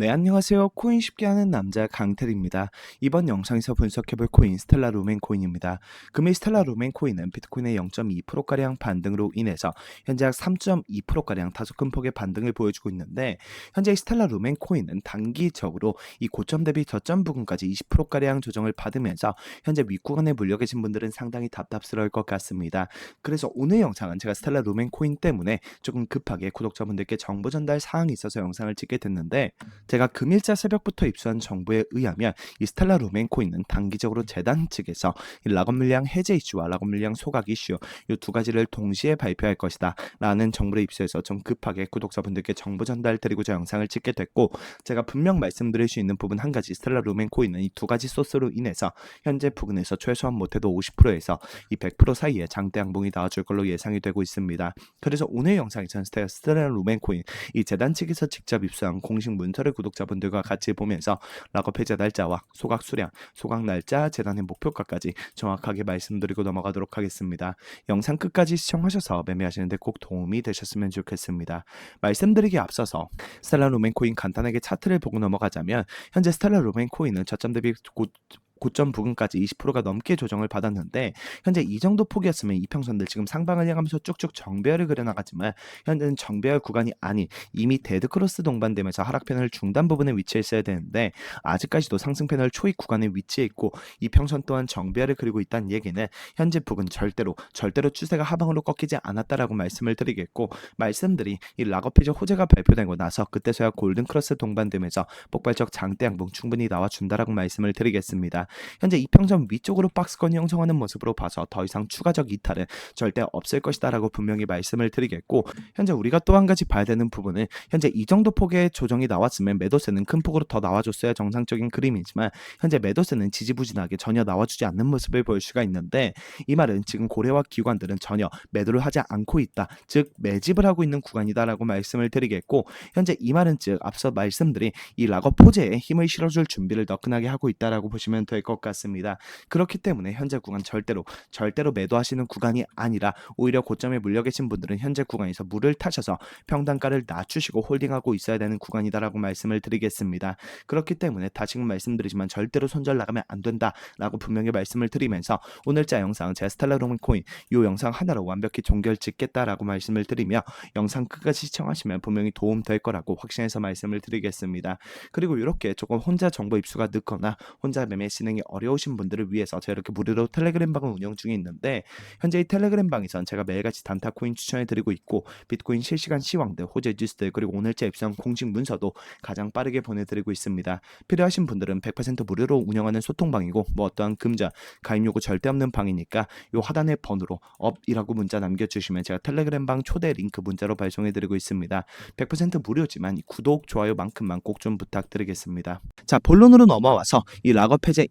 네, 안녕하세요. 코인 쉽게 하는 남자 강태리입니다. 이번 영상에서 분석해볼 코인 스텔라 루멘 코인입니다. 금일 스텔라 루멘 코인은 비트코인의 0.2%가량 반등으로 인해서 현재 약 3.2%가량 다소 큰 폭의 반등을 보여주고 있는데 현재 이 스텔라 루멘 코인은 단기적으로 이 고점 대비 저점 부근까지 20%가량 조정을 받으면서 현재 윗구간에 물려 계신 분들은 상당히 답답스러울 것 같습니다. 그래서 오늘 영상은 제가 스텔라 루멘 코인 때문에 조금 급하게 구독자분들께 정보 전달 사항이 있어서 영상을 찍게 됐는데 제가 금일자 새벽부터 입수한 정보에 의하면 이 스텔라 루멘 코인은 단기적으로 재단 측에서 이 락업 물량 해제 이슈와 락업 물량 소각 이슈 이 두 가지를 동시에 발표할 것이다 라는 정보를 입수해서 좀 급하게 구독자분들께 정보 전달 드리고자 영상을 찍게 됐고 제가 분명 말씀드릴 수 있는 부분 한 가지 스텔라 루멘 코인은 이 두 가지 소스로 인해서 현재 부근에서 최소한 못해도 50%에서 이 100% 사이에 장대 양봉이 나와줄 걸로 예상이 되고 있습니다. 그래서 오늘 영상에서는 스텔라 스텔라 루멘 코인 이 재단 측에서 직접 입수한 공식 문서를 구독자분들과 같이 보면서 락업 해제 날짜와 소각 수량, 소각 날짜, 재단의 목표가까지 정확하게 말씀드리고 넘어가도록 하겠습니다. 영상 끝까지 시청하셔서 매매하시는데 꼭 도움이 되셨으면 좋겠습니다. 말씀드리기 앞서서 스텔라 루멘 코인 간단하게 차트를 보고 넘어가자면 현재 스텔라 루멘 코인은 저점 대비 곧 고점 부근까지 20%가 넘게 조정을 받았는데 현재 이 정도 폭이었으면 이평선들 지금 상방을 향하면서 쭉쭉 정배열을 그려나가지만 현재는 정배열 구간이 아닌 이미 데드크로스 동반되면서 하락편을 중단 부분에 위치해 있어야 되는데 아직까지도 상승편을 초입 구간에 위치해 있고 이평선 또한 정배열을 그리고 있다는 얘기는 현재 부근 절대로 절대로 추세가 하방으로 꺾이지 않았다라고 말씀을 드리겠고 말씀들이 이 락업페이지 호재가 발표되고 나서 그때서야 골든크로스 동반되면서 폭발적 장대 양봉 충분히 나와준다라고 말씀을 드리겠습니다. 현재 이평선 위쪽으로 박스권이 형성하는 모습으로 봐서 더 이상 추가적 이탈은 절대 없을 것이다라고 분명히 말씀을 드리겠고 현재 우리가 또 한 가지 봐야 되는 부분은 현재 이 정도 폭의 조정이 나왔으면 매도세는 큰 폭으로 더 나와줬어야 정상적인 그림이지만 현재 매도세는 지지부진하게 전혀 나와주지 않는 모습을 볼 수가 있는데 이 말은 지금 고래와 기관들은 전혀 매도를 하지 않고 있다 즉 매집을 하고 있는 구간이다라고 말씀을 드리겠고 현재 이 말은 즉 앞서 말씀드린 이 락업 포제에 힘을 실어줄 준비를 너끈하게 하고 있다라고 보시면 될 것 같습니다. 그렇기 때문에 현재 구간 절대로 절대로 매도하시는 구간이 아니라 오히려 고점에 물려 계신 분들은 현재 구간에서 물을 타셔서 평단가를 낮추시고 홀딩하고 있어야 되는 구간이다라고 말씀을 드리겠습니다. 그렇기 때문에 다시금 말씀드리지만 절대로 손절 나가면 안 된다라고 분명히 말씀을 드리면서 오늘자 영상 제 스텔라 로맨 코인 이 영상 하나로 완벽히 종결 짓겠다라고 말씀을 드리며 영상 끝까지 시청하시면 분명히 도움 될 거라고 확신해서 말씀을 드리겠습니다. 그리고 이렇게 조금 혼자 정보 입수가 늦거나 혼자 매매 진행 이 어려우신 분들을 위해서 제가 이렇게 무료로 텔레그램 방을 운영 중에 있는데 현재 이 텔레그램 방에선 제가 매일같이 단타 코인 추천해 드리고 있고 비트코인 실시간 시황들, 호재 뉴스들 그리고 오늘자 입수한 공식 문서도 가장 빠르게 보내드리고 있습니다. 필요하신 분들은 100% 무료로 운영하는 소통방이고 뭐 어떠한 금자, 가입 요구 절대 없는 방이니까 요 하단의 번호로 업이라고 문자 남겨주시면 제가 텔레그램 방 초대 링크 문자로 발송해드리고 있습니다. 100% 무료지만 이 구독, 좋아요만큼만 꼭 좀 부탁드리겠습니다. 자 본론으로 넘어와서 이 락업 해제